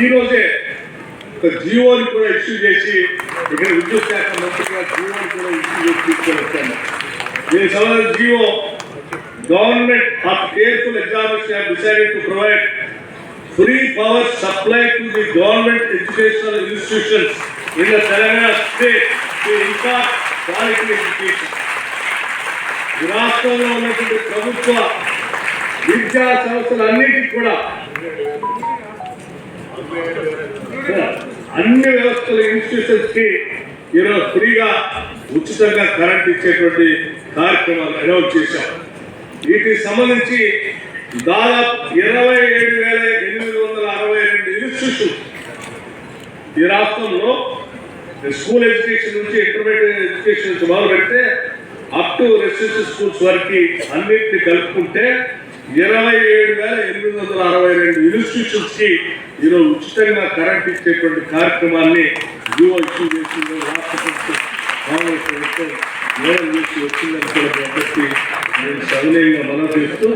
ఈరోజే ఒక జీవోని కూడా ఇష్యూ చేసి ఇక్కడ విద్యుత్ శాఖ మంత్రిగా జీవోని కూడా ఇష్యూ చేసి తీసుకొని వచ్చాను నేను సవాల్ GO government of careful examination decided to provide free power supply to the government educational institutions in the Telangana state ఇంకా క్వాలిటీ ఎడ్యుకేషన్ రాష్ట్రంలో ఉన్నటువంటి ప్రభుత్వ విద్యా సంస్థలన్నిటికీ కూడా అన్ని వ్యవస్థల ఇన్స్టిట్యూషన్స్కి ఈరోజు ఫ్రీగా ఉచితంగా కరెంట్ ఇచ్చేటువంటి కార్యక్రమాలు అనౌన్స్ చేశాం. వీటికి సంబంధించి దాదాపు ఇరవై ఏడు వేల ఎనిమిది వందల అరవై రెండు ఇన్స్టిట్యూషన్ ఈ రాష్ట్రంలో స్కూల్ ఎడ్యుకేషన్ నుంచి ఇంటర్మీడియట్ ఎడ్యుకేషన్ నుంచి మొదలు పెడితే అప్ టు రెసిడెన్షియల్ స్కూల్స్ వరకు అన్నింటినీ కలుపుకుంటే ఇరవై ఏడు ఎనిమిది వందల అరవై రెండు ఇన్స్టిట్యూషన్స్కి ఈరోజు ఉచితంగా కరెంట్ ఇచ్చేటువంటి కార్యక్రమాన్ని జియో ఇష్యూ చేసింది రాష్ట్ర ప్రభుత్వం కాంగ్రెస్ ప్రభుత్వం నిర్ణయం చేసి వచ్చిందని కూడా నేను సవినయంగా మనం చేస్తూ